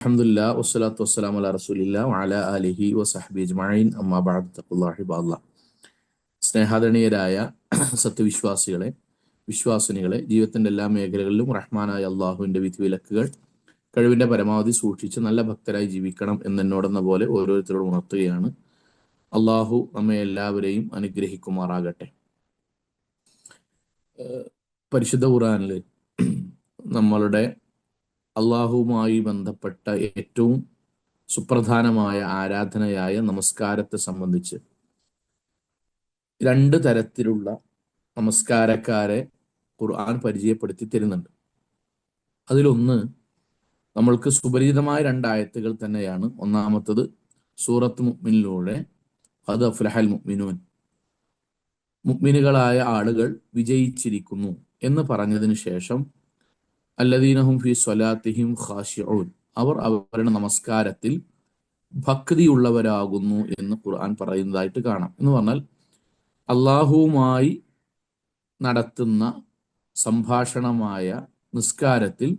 അൽഹംദുലില്ലാ വസ്സലാത്തു വസ്സലാമു അലാ റസൂലില്ലാ വഅലാ ആലിഹി വസഹ്ബി അജ്മഈൻ. അമ്മാ ബഅദ് തഖുല്ലാഹി ബഅല്ലാ സ്നേഹാദരണീയരായ സത്യവിശ്വാസികളെ വിശ്വാസിനികളെ ജീവിതത്തിന്റെ എല്ലാ മേഖലകളിലും റഹ്മാനായ അള്ളാഹുവിന്റെ വിധിവിലക്കുകൾ കഴിവിന്റെ പരമാവധി സൂക്ഷിച്ച് നല്ല ഭക്തരായി ജീവിക്കണം എന്നെന്നോടെന്ന പോലെ ഓരോരുത്തരോട് ഉണർത്തുകയാണ്. അള്ളാഹു നമ്മെ എല്ലാവരെയും അനുഗ്രഹിക്കുമാറാകട്ടെ. പരിശുദ്ധ ഖുർആനിൽ നമ്മളുടെ അള്ളാഹുവുമായി ബന്ധപ്പെട്ട ഏറ്റവും സുപ്രധാനമായ ആരാധനയായ നമസ്കാരത്തെ സംബന്ധിച്ച് രണ്ട് തരത്തിലുള്ള നമസ്കാരക്കാരെ ഖുർആൻ പരിചയപ്പെടുത്തി തരുന്നുണ്ട്. അതിലൊന്ന് നമ്മൾക്ക് സുപരിചിതമായ രണ്ടായത്തുകൾ തന്നെയാണ്. ഒന്നാമത്തത് സൂറത്ത് മുഹ്മിനിലൂടെ അത് അഫ്ലഹൽ മുഅ്മിനൂൻ. മുഅ്മിനുകളായ ആളുകൾ വിജയിച്ചിരിക്കുന്നു എന്ന് പറഞ്ഞതിന് ശേഷം അല്ലദീനഹും ഫി സ്വലാത്തിഹിം ഖാഷിഊൻ. അവർ അവരുടെ നമസ്കാരത്തിൽ ഭക്തിയുള്ളവരാകുന്നു എന്ന് ഖുർആൻ പറയുന്നതായിട്ട് കാണാം. എന്ന് പറഞ്ഞാൽ അള്ളാഹുവുമായി നടത്തുന്ന സംഭാഷണമായ നിസ്കാരത്തിൽ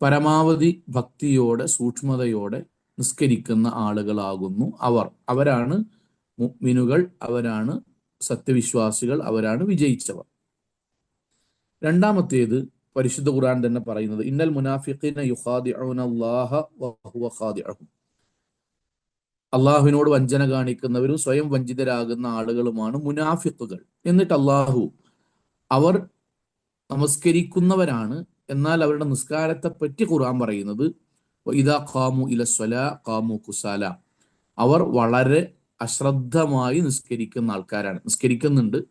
പരമാവധി ഭക്തിയോടെ സൂക്ഷ്മതയോടെ നിസ്കരിക്കുന്ന ആളുകളാകുന്നു അവർ. അവരാണ് മുഅ്മിനുകൾ അവരാണ് സത്യവിശ്വാസികൾ അവരാണ് വിജയിച്ചവർ. രണ്ടാമത്തേത് പരിശുദ്ധ ഖുർആൻ തന്നെ പറയുന്നത് ഇന്നൽ അള്ളാഹുവിനോട് വഞ്ചന കാണിക്കുന്നവരും സ്വയം വഞ്ചിതരാകുന്ന ആളുകളുമാണ് മുനാഫിക്കുകൾ എന്നിട്ട് അള്ളാഹു അവർ നമസ്കരിക്കുന്നവരാണ്. എന്നാൽ അവരുടെ നിസ്കാരത്തെ പറ്റി ഖുർആൻ പറയുന്നത് ഇതാ കാമു ഇല സ്വല ഖാമു കുസാല. അവർ വളരെ അശ്രദ്ധമായി നിസ്കരിക്കുന്ന ആൾക്കാരാണ് നിസ്കരിക്കുന്നുണ്ട്.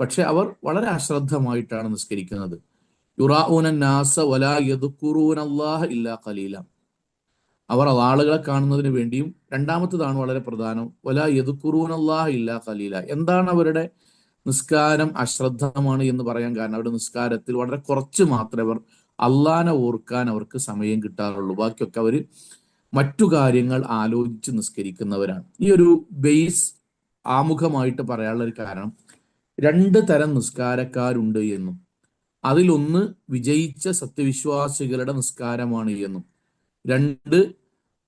പക്ഷെ അവർ വളരെ അശ്രദ്ധമായിട്ടാണ് നിസ്കരിക്കുന്നത്. യുറാഊന വലാ ഇല്ലാ അവർ ആളുകളെ കാണുന്നതിന് വേണ്ടിയും രണ്ടാമത്തതാണ് വളരെ പ്രധാനം. വലാ യദുക്കുറൂൻ അള്ളാഹ ഇല്ലാ ഖലീല. എന്താണ് അവരുടെ നിസ്കാരം അശ്രദ്ധമാണ് എന്ന് പറയാൻ കാരണം? അവരുടെ നിസ്കാരത്തിൽ വളരെ കുറച്ച് മാത്രമേ അവർ അള്ളാനെ ഓർക്കാൻ അവർക്ക് സമയം കിട്ടാറുള്ളൂ. ബാക്കിയൊക്കെ അവർ മറ്റു കാര്യങ്ങൾ ആലോചിച്ച് നിസ്കരിക്കുന്നവരാണ്. ഈ ഒരു ബേസ് ആമുഖമായിട്ട് പറയാനുള്ള ഒരു കാരണം രണ്ട് തരം നിസ്കാരക്കാരുണ്ട് എന്നും. അതിലൊന്ന് വിജയിച്ച സത്യവിശ്വാസികളുടെ നിസ്കാരമാണ് എന്നും. രണ്ട്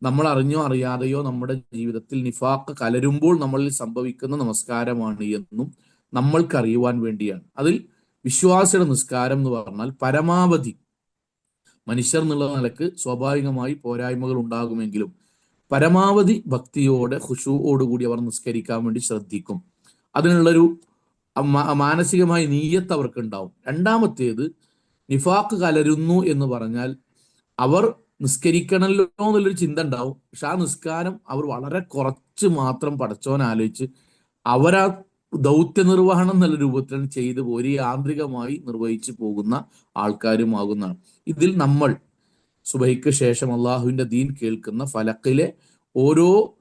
നമ്മൾ അറിഞ്ഞോ അറിയാതെയോ നമ്മുടെ ജീവിതത്തിൽ നിഫാക്ക് കലരുമ്പോൾ നമ്മളിൽ സംഭവിക്കുന്ന നമസ്കാരമാണ് എന്നും നമ്മൾക്ക് അറിയുവാൻ വേണ്ടിയാണ്. അതിൽ വിശ്വാസിയുടെ നിസ്കാരം എന്ന് പറഞ്ഞാൽ പരമാവധി മനുഷ്യർ എന്നുള്ള നിലയ്ക്ക് സ്വാഭാവികമായി പോരായ്മകൾ ഉണ്ടാകുമെങ്കിലും പരമാവധി ഭക്തിയോടെ ഖുഷുവോടുകൂടി അവർ നിസ്കരിക്കാൻ വേണ്ടി ശ്രദ്ധിക്കും. അതിനുള്ളൊരു മാനസികമായ നീയത്ത് അവർക്ക് ഉണ്ടാവും രണ്ടാമത്തേത് നിഫാക്ക് കലരുന്നു എന്ന് പറഞ്ഞാൽ അവർ നിസ്കരിക്കണമല്ലോ എന്നുള്ളൊരു ചിന്ത ഉണ്ടാവും. പക്ഷെ ആ നിസ്കാരം അവർ വളരെ കുറച്ച് മാത്രം പടച്ചോൻ ആലോചിച്ച് അവരാ ദൗത്യ നിർവഹണം എന്നുള്ള രൂപത്തിൽ ചെയ്തു പോരി യാന്ത്രികമായി നിർവഹിച്ചു പോകുന്ന ആൾക്കാരുമാകുന്നതാണ്. ഇതിൽ നമ്മൾ സുബൈക്ക് ശേഷം അള്ളാഹുവിന്റെ ദീൻ കേൾക്കുന്ന ഫലക്കിലെ ഓരോ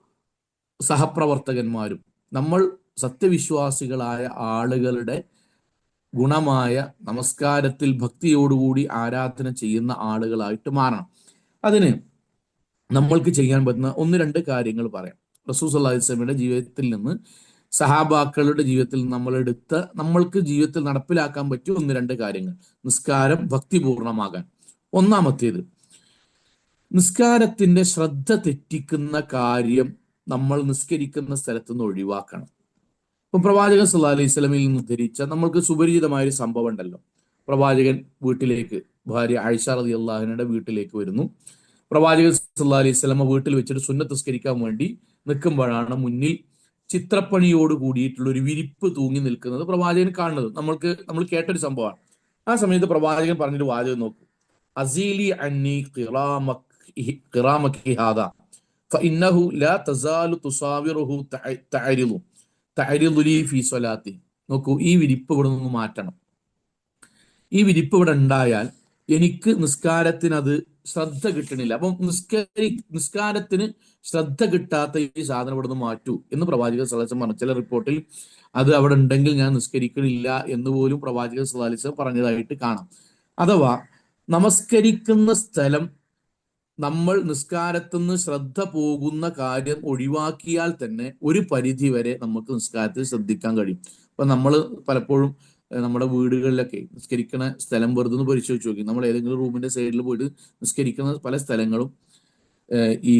സഹപ്രവർത്തകന്മാരും നമ്മൾ സത്യവിശ്വാസികളായ ആളുകളുടെ ഗുണമായ നമസ്കാരത്തിൽ ഭക്തിയോടുകൂടി ആരാധന ചെയ്യുന്ന ആളുകളായിട്ട് മാറണം. അതിന് നമ്മൾക്ക് ചെയ്യാൻ പറ്റുന്ന ഒന്ന് രണ്ട് കാര്യങ്ങൾ പറയാം. റസൂസ് അള്ളാഹിസ്ലമിയുടെ ജീവിതത്തിൽ നിന്ന് സഹാബാക്കളുടെ ജീവിതത്തിൽ നമ്മൾ എടുത്ത നമ്മൾക്ക് ജീവിതത്തിൽ നടപ്പിലാക്കാൻ പറ്റിയ ഒന്ന് രണ്ട് കാര്യങ്ങൾ. നിസ്കാരം ഭക്തിപൂർണമാകാൻ. ഒന്നാമത്തേത് നിസ്കാരത്തിന്റെ ശ്രദ്ധ തെറ്റിക്കുന്ന കാര്യം നമ്മൾ നിസ്കരിക്കുന്ന സ്ഥലത്ത് നിന്ന് ഒഴിവാക്കണം. അപ്പം പ്രവാചകൻ സല്ലാ അലൈഹി സ്വലമിൽ നിന്ന് ധരിച്ച നമ്മൾക്ക് സുപരിചിതമായ ഒരു സംഭവം ഉണ്ടല്ലോ. പ്രവാചകൻ വീട്ടിലേക്ക് ഭാര്യ ആയിഷ റതി അള്ളാഹിനുടെ വീട്ടിലേക്ക് വരുന്നു. പ്രവാചകൻ സല്ലാ അലൈഹി സ്വലമ വീട്ടിൽ വെച്ചിട്ട് സുന്നത്തസ്കരിക്കാൻ വേണ്ടി നിൽക്കുമ്പോഴാണ് മുന്നിൽ ചിത്രപ്പണിയോട് കൂടിയിട്ടുള്ള ഒരു വിരിപ്പ് തൂങ്ങി നിൽക്കുന്നത് പ്രവാചകൻ കാണുന്നത്. നമ്മൾക്ക് നമ്മൾ കേട്ടൊരു സംഭവമാണ്. ആ സമയത്ത് പ്രവാചകൻ പറഞ്ഞൊരു വാചകം നോക്കൂ. അസീലി അന്നി ഖിറാമക് ഹാദ ഫഇന്നഹു ലാ തസാലു തുസാവിറുഹു തഅരിലു. തഹരിദുലി ഫി സ്വലാത്തി. നോക്കൂ ഈ വിരിപ്പ് ഇവിടെ നിന്ന് മാറ്റണം. ഈ വിരിപ്പ് ഇവിടെ ഉണ്ടായാൽ എനിക്ക് നിസ്കാരത്തിന് അത് ശ്രദ്ധ കിട്ടണില്ല. അപ്പം നിസ്കരി നിസ്കാരത്തിന് ശ്രദ്ധ കിട്ടാത്ത ഈ സാധനം ഇവിടെ നിന്ന് മാറ്റൂ എന്ന് പ്രവാചക സദാലിസം പറഞ്ഞു ചില റിപ്പോർട്ടിൽ അത് അവിടെ ഉണ്ടെങ്കിൽ ഞാൻ നിസ്കരിക്കണില്ല എന്ന് പോലും പ്രവാചക സദാലിസം പറഞ്ഞതായിട്ട് കാണാം. അഥവാ നമസ്കരിക്കുന്ന സ്ഥലം നമ്മൾ നിസ്കാരത്തുനിന്ന് ശ്രദ്ധ പോകുന്ന കാര്യം ഒഴിവാക്കിയാൽ തന്നെ ഒരു പരിധി വരെ നമുക്ക് നിസ്കാരത്തിൽ ശ്രദ്ധിക്കാൻ കഴിയും. അപ്പൊ നമ്മൾ പലപ്പോഴും നമ്മുടെ വീടുകളിലൊക്കെ നിസ്കരിക്കുന്ന സ്ഥലം വെറുതെ ഒന്ന് പരിശോധിച്ച് നോക്കി. നമ്മൾ ഏതെങ്കിലും റൂമിന്റെ സൈഡിൽ പോയിട്ട് നിസ്കരിക്കുന്ന പല സ്ഥലങ്ങളും ഈ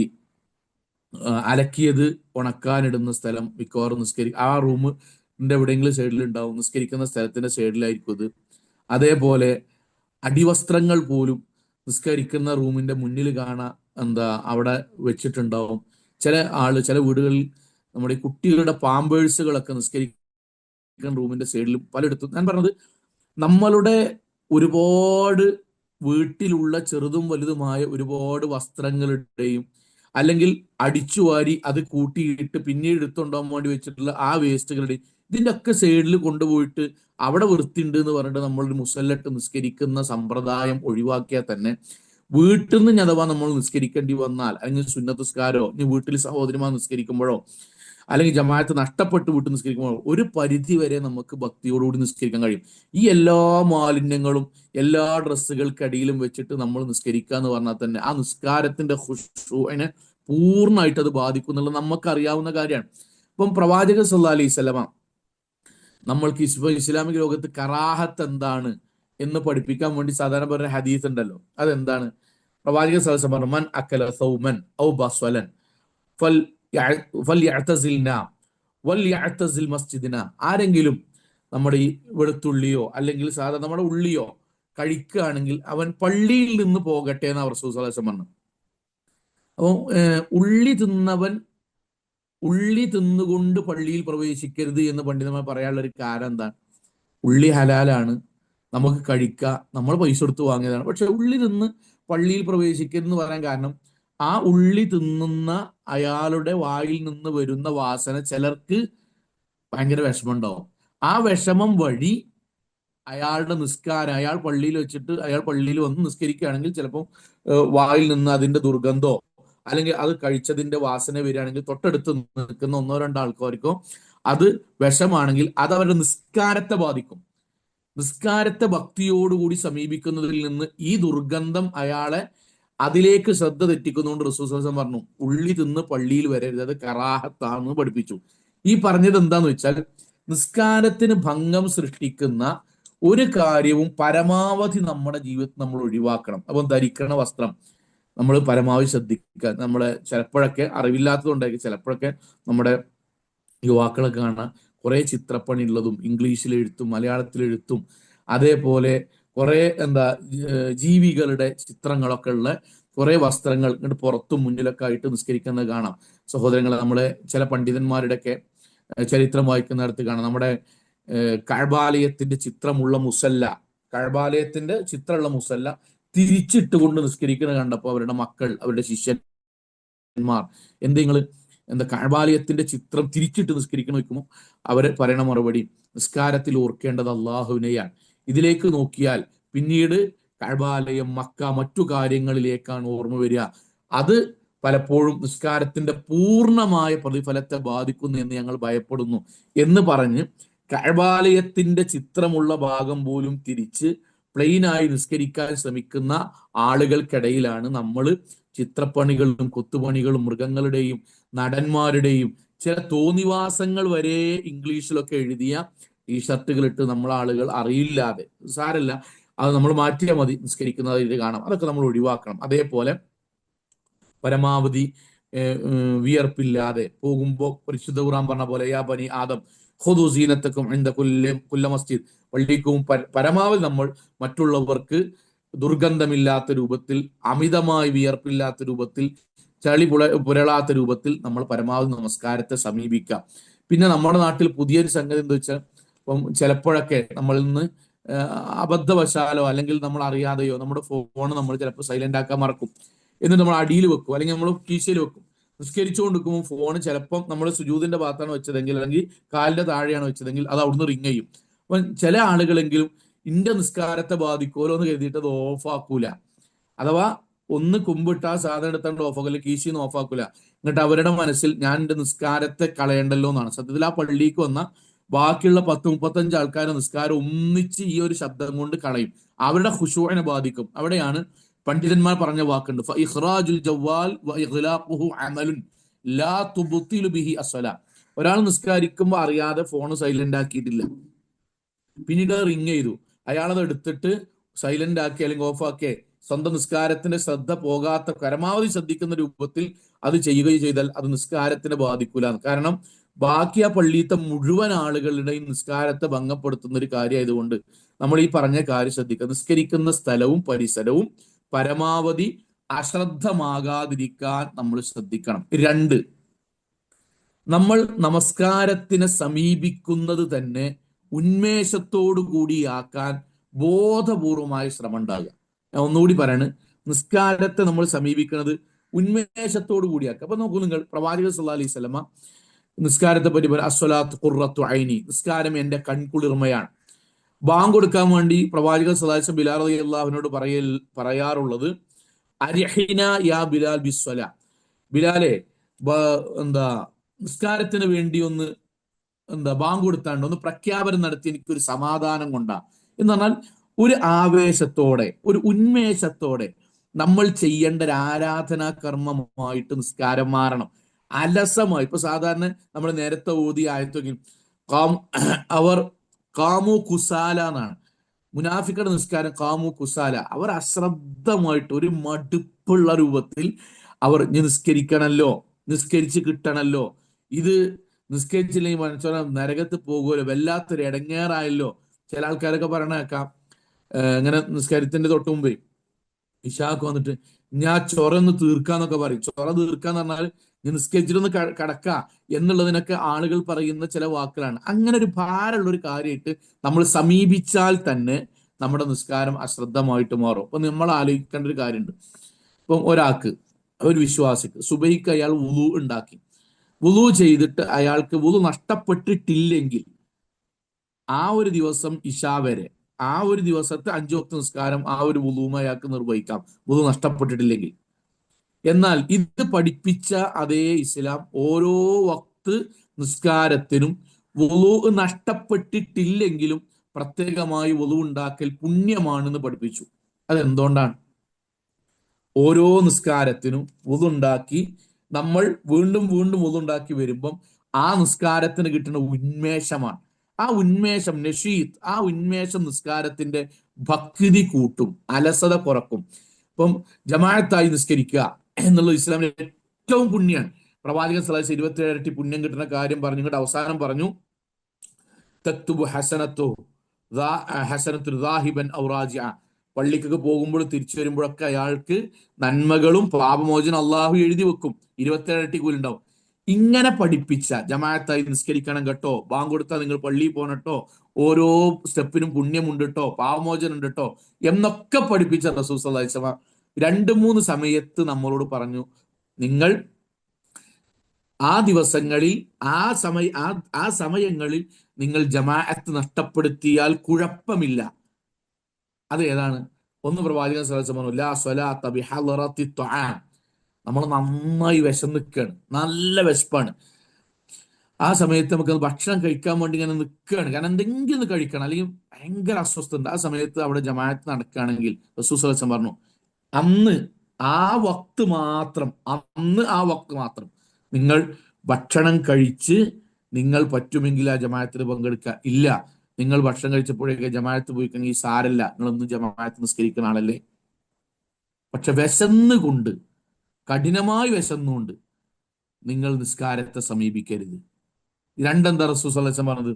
അലക്കിയത് ഉണക്കാനിടുന്ന സ്ഥലം മിക്കവാറും നിസ്കരി ആ റൂമിന്റെ എവിടെയെങ്കിലും സൈഡിൽ ഉണ്ടാവും. നിസ്കരിക്കുന്ന സ്ഥലത്തിന്റെ സൈഡിലായിരിക്കും അത്. അതേപോലെ അടിവസ്ത്രങ്ങൾ പോലും നിസ്കരിക്കുന്ന റൂമിന്റെ മുന്നിൽ കാണാം എന്താ അവിടെ വെച്ചിട്ടുണ്ടാവും. ചില ആൾ ചില വീടുകളിൽ നമ്മുടെ കുട്ടികളുടെ പാമ്പേഴ്സുകളൊക്കെ നിസ്കരിക്കുന്ന റൂമിന്റെ സൈഡിലും പലയിടത്തും. ഞാൻ പറഞ്ഞത് നമ്മളുടെ ഒരുപാട് വീട്ടിലുള്ള ചെറുതും വലുതുമായ ഒരുപാട് വസ്ത്രങ്ങളുടെയും അല്ലെങ്കിൽ അടിച്ചുവാരി അത് കൂട്ടിയിട്ട് പിന്നീട് എടുത്തുണ്ടാകാൻ വേണ്ടി വെച്ചിട്ടുള്ള ആ വേസ്റ്റുകളുടെയും ഇതിന്റെ ഒക്കെ സൈഡിൽ കൊണ്ടുപോയിട്ട് അവിടെ വൃത്തിയുണ്ട് എന്ന് പറഞ്ഞിട്ട് നമ്മൾ മുസല്ലട്ട് നിസ്കരിക്കുന്ന സമ്പ്രദായം ഒഴിവാക്കിയാൽ തന്നെ വീട്ടിൽ നിന്ന് അഥവാ നമ്മൾ നിസ്കരിക്കേണ്ടി വന്നാൽ അല്ലെങ്കിൽ സുന്നത്തസ്കാരോ ഇനി വീട്ടിൽ സഹോദരിമാർ നിസ്കരിക്കുമ്പോഴോ അല്ലെങ്കിൽ ജമാഅത്ത് നഷ്ടപ്പെട്ട് വീട്ടിൽ നിസ്കരിക്കുമ്പോഴോ ഒരു പരിധി വരെ നമുക്ക് ഭക്തിയോടുകൂടി നിസ്കരിക്കാൻ കഴിയും. ഈ എല്ലാ മാലിന്യങ്ങളും എല്ലാ ഡ്രസ്സുകൾക്കടിയിലും വെച്ചിട്ട് നമ്മൾ നിസ്കരിക്കുക എന്ന് പറഞ്ഞാൽ തന്നെ ആ നിസ്കാരത്തിന്റെ ഖുശൂഇനെ പൂർണമായിട്ട് അത് ബാധിക്കും എന്നുള്ളത് നമുക്കറിയാവുന്ന കാര്യമാണ്. ഇപ്പം പ്രവാചകൻ സല്ലാ അലൈഹി സ്വലമ നമ്മൾക്ക് ഇസ്ലാമിക ലോകത്ത് കറാഹത്ത് എന്താണ് എന്ന് പഠിപ്പിക്കാൻ വേണ്ടി സാധാരണ പറഞ്ഞ ഹദീസ് ഉണ്ടല്ലോ. അതെന്താണ്? പ്രവാചക സദസ്സം വസല്ലം മൻ അക്കല സൗമൻ ഔ ബസ്വലൻ ഫൽ മസ്ജിദിന. ആരെങ്കിലും നമ്മുടെ ഈ വെളുത്തുള്ളിയോ അല്ലെങ്കിൽ സാധാരണ നമ്മുടെ ഉള്ളിയോ കഴിക്കുകയാണെങ്കിൽ അവൻ പള്ളിയിൽ നിന്ന് പോകട്ടെ എന്ന് അവർ സുസലാസം പറഞ്ഞു. അപ്പോൾ ഉള്ളി തിന്നവൻ ഉള്ളി തിന്നുകൊണ്ട് പള്ളിയിൽ പ്രവേശിക്കരുത് എന്ന് പണ്ഡിതന്മാർ പറയാനുള്ള ഒരു കാരണം എന്താണ് ഉള്ളി ഹലാലാണ്. നമുക്ക് കഴിക്കാം. നമ്മൾ പൈസ കൊടുത്ത് വാങ്ങിയതാണ്. പക്ഷെ ഉള്ളി തിന്ന് പള്ളിയിൽ പ്രവേശിക്കരുത് എന്ന് പറയാൻ കാരണം ആ ഉള്ളി തിന്നുന്ന അയാളുടെ വായിൽ നിന്ന് വരുന്ന വാസന ചിലർക്ക് ഭയങ്കര വിഷമമുണ്ടാവും. ആ വിഷമം വഴി അയാളുടെ നിസ്കാരം അയാൾ പള്ളിയിൽ വെച്ചിട്ട് അയാൾ പള്ളിയിൽ വന്ന് നിസ്കരിക്കുകയാണെങ്കിൽ ചിലപ്പോൾ വായിൽ നിന്ന് അതിന്റെ ദുർഗന്ധോ അല്ലെങ്കിൽ അത് കഴിച്ചതിന്റെ വാസന വരികയാണെങ്കിൽ തൊട്ടടുത്ത് നിൽക്കുന്ന ഒന്നോ രണ്ടോ ആൾക്കാർക്കോ അത് വിഷമാണെങ്കിൽ അത് അവരുടെ നിസ്കാരത്തെ ബാധിക്കും. നിസ്കാരത്തെ ഭക്തിയോടുകൂടി സമീപിക്കുന്നതിൽ നിന്ന് ഈ ദുർഗന്ധം അയാളെ അതിലേക്ക് ശ്രദ്ധ തെറ്റിക്കുന്നതുകൊണ്ട് റസൂസം പറഞ്ഞു ഉള്ളി തിന്ന് പള്ളിയിൽ വരരുത് അത് കറാഹത്താന്ന് പഠിപ്പിച്ചു. ഈ പറഞ്ഞത് എന്താന്ന് വെച്ചാൽ നിസ്കാരത്തിന് ഭംഗം സൃഷ്ടിക്കുന്ന ഒരു കാര്യവും പരമാവധി നമ്മുടെ ജീവിതത്തിൽ നമ്മൾ ഒഴിവാക്കണം. അപ്പം ധരിക്കണ വസ്ത്രം നമ്മൾ പരമാവധി ശ്രദ്ധിക്കുക നമ്മളെ ചിലപ്പോഴൊക്കെ അറിവില്ലാത്തതുകൊണ്ടായിരിക്കും ചിലപ്പോഴൊക്കെ നമ്മുടെ യുവാക്കളെ കാണാൻ കുറെ ചിത്രപ്പണി ഉള്ളതും ഇംഗ്ലീഷിൽ എഴുത്തും മലയാളത്തിൽ എഴുത്തും അതേപോലെ കുറെ എന്താ ജീവികളുടെ ചിത്രങ്ങളൊക്കെ ഉള്ള കുറെ വസ്ത്രങ്ങൾ ഇങ്ങോട്ട് പുറത്തും മുന്നിലൊക്കെ ആയിട്ട് നിസ്കരിക്കുന്നത് കാണാം. സഹോദരങ്ങളെ നമ്മളെ ചില പണ്ഡിതന്മാരുടെയൊക്കെ ചരിത്രം വായിക്കുന്നിടത്ത് കാണാം. നമ്മുടെ കഴബാലയത്തിന്റെ ചിത്രമുള്ള മുസല്ല കഴബാലയത്തിന്റെ ചിത്രമുള്ള മുസല്ല തിരിച്ചിട്ടുകൊണ്ട് നിസ്കരിക്കുന്നത് കണ്ടപ്പോൾ അവരുടെ മക്കൾ അവരുടെ ശിഷ്യന്മാർ എന്തെങ്കിലും എന്താ കഴബാലയത്തിന്റെ ചിത്രം തിരിച്ചിട്ട് നിസ്കരിക്കണം വെക്കുമ്പോൾ അവരെ പറയണ മറുപടി നിസ്കാരത്തിൽ ഓർക്കേണ്ടത് അള്ളാഹുവിനെയാണ്. ഇതിലേക്ക് നോക്കിയാൽ പിന്നീട് കഴബാലയം മക്ക മറ്റു കാര്യങ്ങളിലേക്കാണ് ഓർമ്മ വരിക. അത് പലപ്പോഴും നിസ്കാരത്തിന്റെ പൂർണമായ പ്രതിഫലത്തെ ബാധിക്കുന്നു എന്ന് ഞങ്ങൾ ഭയപ്പെടുന്നു എന്ന് പറഞ്ഞ് കഴബാലയത്തിന്റെ ചിത്രമുള്ള ഭാഗം പോലും തിരിച്ച് പ്ലെയിനായി നിസ്കരിക്കാൻ ശ്രമിക്കുന്ന ആളുകൾക്കിടയിലാണ് നമ്മൾ ചിത്രപ്പണികളും കൊത്തുപണികളും മൃഗങ്ങളുടെയും നടന്മാരുടെയും ചില തോന്നിവാസങ്ങൾ വരെ ഇംഗ്ലീഷിലൊക്കെ എഴുതിയ ടീഷർട്ടുകൾ ഇട്ട് നമ്മൾ ആളുകൾ അറിയില്ലാതെ. സാരല്ല. അത് നമ്മൾ മാറ്റിയാൽ മതി നിസ്കരിക്കുന്നത് ഇത് കാണാം. അതൊക്കെ നമ്മൾ ഒഴിവാക്കണം. അതേപോലെ പരമാവധി വിയർപ്പില്ലാതെ പോകുമ്പോൾ പരിശുദ്ധ ഖുർആൻ പറഞ്ഞ പോലെ യാ പനി ആദം ഹുദു സീനത്തക്കും കുല്ല മസ്ജിദ്. പള്ളിക്കും പര- പരമാവധി നമ്മൾ മറ്റുള്ളവർക്ക് ദുർഗന്ധമില്ലാത്ത രൂപത്തിൽ അമിതമായി വിയർപ്പില്ലാത്ത രൂപത്തിൽ ചളി പുള പുരളാത്ത രൂപത്തിൽ നമ്മൾ പരമാവധി നമസ്കാരത്തെ സമീപിക്കാം. പിന്നെ നമ്മുടെ നാട്ടിൽ പുതിയൊരു സംഗതി എന്താ വെച്ചാൽ ഇപ്പം ചിലപ്പോഴൊക്കെ നമ്മളിൽ നിന്ന് അബദ്ധവശാലോ അല്ലെങ്കിൽ നമ്മൾ അറിയാതെയോ നമ്മുടെ ഫോൺ നമ്മൾ ചിലപ്പോൾ സൈലന്റ് ആക്കാൻ മറക്കും. എന്നിട്ട് നമ്മൾ അടിയിൽ വെക്കും. അല്ലെങ്കിൽ നമ്മൾ കീശയിൽ വെക്കും. നിസ്കരിച്ചുകൊണ്ടിരിക്കുമ്പോൾ ഫോൺ ചിലപ്പം നമ്മൾ സുജൂതിന്റെ ഭാഗത്താണ് വെച്ചതെങ്കിൽ അല്ലെങ്കിൽ കാലിന്റെ താഴെയാണ് വെച്ചതെങ്കിൽ അത് അവിടുന്ന് റിങ് ചെയ്യും. അപ്പൊ ചില ആളുകളെങ്കിലും ഇന്റെ നിസ്കാരത്തെ ബാധിക്കുമല്ലോ എന്ന് കരുതിയിട്ട് അത് ഓഫാക്കൂല അഥവാ ഒന്ന് കുമ്പിട്ട് ആ സാധനം എടുത്താണ്ട് ഓഫ് ആക്കില്ല കീശിന്ന് ഓഫ് ആക്കൂല. എന്നിട്ട് അവരുടെ മനസ്സിൽ ഞാൻ എന്റെ നിസ്കാരത്തെ കളയണ്ടല്ലോ എന്നാണ്. സത്യത്തിൽ ആ പള്ളിക്ക് വന്ന ബാക്കിയുള്ള പത്ത് മുപ്പത്തഞ്ച് ആൾക്കാരെ നിസ്കാരം ഒന്നിച്ച് ഈ ഒരു ശബ്ദം കൊണ്ട് കളയും. അവരുടെ ഖുശൂഇനെ ബാധിക്കും. അവിടെയാണ് പണ്ഡിതന്മാർ പറഞ്ഞ വാക്കുണ്ട്. അമലുൻ ലാ ബിഹി ഒരാൾ നിസ്കാരിക്കുമ്പോൾ അറിയാതെ ഫോൺ സൈലന്റ് ആക്കിയിട്ടില്ല. പിന്നീട് അത് റിങ് ചെയ്തു. അയാളത് എടുത്തിട്ട് സൈലന്റ് ആക്കി അല്ലെങ്കിൽ ഓഫ് ആക്കി സ്വന്തം നിസ്കാരത്തിന്റെ ശ്രദ്ധ പോകാത്ത പരമാവധി ശ്രദ്ധിക്കുന്ന രൂപത്തിൽ അത് ചെയ്യുകയും ചെയ്താൽ അത് നിസ്കാരത്തിനെ ബാധിക്കൂല കാരണം ബാക്കി ആ പള്ളിയത്തെ മുഴുവൻ ആളുകളുടെയും നിസ്കാരത്തെ ഭംഗപ്പെടുത്തുന്ന ഒരു കാര്യമായതുകൊണ്ട് നമ്മൾ ഈ പറഞ്ഞ കാര്യം ശ്രദ്ധിക്കുക. നിസ്കരിക്കുന്ന സ്ഥലവും പരിസരവും പരമാവധി അശ്രദ്ധമാകാതിരിക്കാൻ നമ്മൾ ശ്രദ്ധിക്കണം. രണ്ട് നമ്മൾ നമസ്കാരത്തിനെ സമീപിക്കുന്നത് തന്നെ ഉന്മേഷത്തോടു കൂടിയാക്കാൻ ബോധപൂർവമായ ശ്രമം ഉണ്ടാകുക ഞാൻ ഒന്നുകൂടി പറയാണ് നിസ്കാരത്തെ നമ്മൾ സമീപിക്കുന്നത് ഉന്മേഷത്തോടു കൂടിയാക്കുക. അപ്പൊ നോക്കൂ നിങ്ങൾ പ്രവാചക സല്ലാ അലൈഹി സ്വലമ നിസ്കാരത്തെ പറ്റി പറ അസ്വലാത്ത് ഖുറത്തു ഐനി നിസ്കാരം എന്റെ കൺകുളിർമയാണ്. കൊടുക്കാൻ വേണ്ടി പ്രവാചകൻ സദാശം ബിലാൽ അലി അള്ളാഹുവിനോട് പറയൽ പറയാറുള്ളത് അരിഹിന യാ ബിലാൽ ബിസ്വല. ബിലാലെ എന്താ നിസ്കാരത്തിന് വേണ്ടി ഒന്ന് എന്താ ബാങ്ക് കൊടുത്താണ്ട് ഒന്ന് പ്രഖ്യാപനം നടത്തി എനിക്കൊരു സമാധാനം കൊണ്ടാ. എന്ന് പറഞ്ഞാൽ ഒരു ആവേശത്തോടെ ഒരു ഉന്മേഷത്തോടെ നമ്മൾ ചെയ്യേണ്ട ഒരു ആരാധനാ കർമ്മമായിട്ട് നിസ്കാരം മാറണം. അലസമായി. ഇപ്പൊ സാധാരണ നമ്മൾ നേരത്തെ ഓതി ആയത്തൊക്കെ അവർ കാമു കുസാല എന്നാണ്. മുനാഫിക്കയുടെ നിസ്കാരം കാമു കുസാല. അവർ അശ്രദ്ധമായിട്ട് ഒരു മടുപ്പുള്ള രൂപത്തിൽ അവർ നിസ്കരിക്കണല്ലോ നിസ്കരിച്ച് കിട്ടണല്ലോ. ഇത് നിസ്കരിച്ചില്ലെങ്കിൽ മനുഷ്യനെ നരകത്ത് പോകുമല്ലോ വല്ലാത്തൊരു ഇടങ്ങേറായല്ലോ ചില ആൾക്കാരൊക്കെ പറയണേക്കാം ഇങ്ങനെ നിസ്കാരത്തിന്റെ തൊട്ട് മുമ്പേ ഇഷാക്ക് വന്നിട്ട് ഞാൻ ചൊറ ഒന്ന് തീർക്കാന്നൊക്കെ പറയും. ചൊറ തീർക്കാന്ന് പറഞ്ഞാൽ ഞാൻ നിസ്കരിച്ചിട്ടൊന്ന് കടക്ക എന്നുള്ളതിനൊക്കെ ആളുകൾ പറയുന്ന ചില വാക്കുകളാണ്. അങ്ങനെ ഒരു ഭാരമുള്ള ഒരു കാര്യമായിട്ട് നമ്മൾ സമീപിച്ചാൽ തന്നെ നമ്മുടെ നിസ്കാരം അശ്രദ്ധമായിട്ട് മാറും. അപ്പൊ നമ്മൾ ആലോചിക്കേണ്ട ഒരു കാര്യമുണ്ട്. ഇപ്പം ഒരാൾക്ക് ഒരു വിശ്വാസിക്ക് സുബൈക്ക് അയാൾ വുളു ഉണ്ടാക്കി. വുളു ചെയ്തിട്ട് അയാൾക്ക് വുളു നഷ്ടപ്പെട്ടിട്ടില്ലെങ്കിൽ ആ ഒരു ദിവസം ഇഷാ വരെ ആ ഒരു ദിവസത്തെ അഞ്ചു വക്ത നിസ്കാരം ആ ഒരു വുളുവുമായി അയാൾക്ക് നിർവഹിക്കാം. വുളു നഷ്ടപ്പെട്ടിട്ടില്ലെങ്കിൽ. എന്നാൽ ഇത് പഠിപ്പിച്ച അതേ ഇസ്ലാം ഓരോ വക്ത് നിസ്കാരത്തിനും വുളു നഷ്ടപ്പെട്ടിട്ടില്ലെങ്കിലും പ്രത്യേകമായി വലു ഉണ്ടാക്കൽ പുണ്യമാണെന്ന് പഠിപ്പിച്ചു. അതെന്തുകൊണ്ടാണ്? ഓരോ നിസ്കാരത്തിനും വുളുണ്ടാക്കി നമ്മൾ വീണ്ടും വീണ്ടും വുളുണ്ടാക്കി വരുമ്പം ആ നിസ്കാരത്തിന് കിട്ടുന്ന ഉന്മേഷമാണ്. ആ ഉന്മേഷം നഷീദ് ആ ഉന്മേഷം നിസ്കാരത്തിന്റെ ഭക്തി കൂട്ടും അലസത കുറക്കും. ഇപ്പം ജമാഅത്തായി നിസ്കരിക്കുക. എന്നുള്ളത് ഇസ്ലാമിന്റെ ഏറ്റവും പുണ്യാണ്. പ്രവാചകൻ സലാസ് ഇരുപത്തിയേഴ് ഇരട്ടി പുണ്യം കിട്ടുന്ന കാര്യം പറഞ്ഞു ഇങ്ങോട്ട് അവസാനം പറഞ്ഞു തക്തുബു ഹസനത്തോ ഹസനത്തു ദാഹിബൻ ഔറാജ പള്ളിക്കൊക്കെ പോകുമ്പോൾ തിരിച്ചു വരുമ്പോഴൊക്കെ അയാൾക്ക് നന്മകളും പാപമോചനം അള്ളാഹു എഴുതി വെക്കും. ഇരുപത്തിയേഴ് ഇരട്ടി കൂലുണ്ടാവും ഇങ്ങനെ പഠിപ്പിച്ച ജമാഅത്തായി നിസ്കരിക്കണം കേട്ടോ ബാങ്ക് കൊടുത്താൽ നിങ്ങൾ പള്ളിയിൽ പോകണട്ടോ ഓരോ സ്റ്റെപ്പിനും പുണ്യമുണ്ട് കേട്ടോ പാവമോചനം ഉണ്ട് കേട്ടോ എന്നൊക്കെ പഠിപ്പിച്ച റസൂസ് അള്ളാഹിസമ രണ്ട് മൂന്ന് സമയത്ത് നമ്മളോട് പറഞ്ഞു നിങ്ങൾ ആ ദിവസങ്ങളിൽ ആ സമയ ആ ആ സമയങ്ങളിൽ നിങ്ങൾ ജമാഅത്ത് നഷ്ടപ്പെടുത്തിയാൽ കുഴപ്പമില്ല. അത് ഏതാണ്? ഒന്ന് പ്രവാചകൻ നമ്മൾ നന്നായി വിശന്നിക്കാണ് നല്ല വിശപ്പാണ്. ആ സമയത്ത് നമുക്ക് ഭക്ഷണം കഴിക്കാൻ വേണ്ടി ഇങ്ങനെ നിൽക്കുകയാണ് കാരണം എന്തെങ്കിലും കഴിക്കണം. അല്ലെങ്കിൽ ഭയങ്കര അസ്വസ്ഥ ഉണ്ട് ആ സമയത്ത് അവിടെ ജമാഅത്ത് നടക്കുകയാണെങ്കിൽ റസൂസ് പറഞ്ഞു അന്ന് ആ വക്ത് മാത്രം അന്ന് ആ വക്ത് മാത്രം. നിങ്ങൾ ഭക്ഷണം കഴിച്ച് നിങ്ങൾ പറ്റുമെങ്കിൽ ആ ജമാഅത്തിൽ പങ്കെടുക്കുക ഇല്ല നിങ്ങൾ ഭക്ഷണം കഴിച്ചപ്പോഴേക്ക് ജമാഅത്ത് പോയിക്കണമെങ്കിൽ സാരല്ല. നിങ്ങളൊന്നും ജമാഅത്ത് നിസ്കരിക്കുന്ന ആളല്ലേ? പക്ഷെ വിശന്നുകൊണ്ട് കഠിനമായി വിശന്നുകൊണ്ട് നിങ്ങൾ നിസ്കാരത്തെ സമീപിക്കരുത്. രണ്ടെന്താ റസൂസ് പറഞ്ഞത്?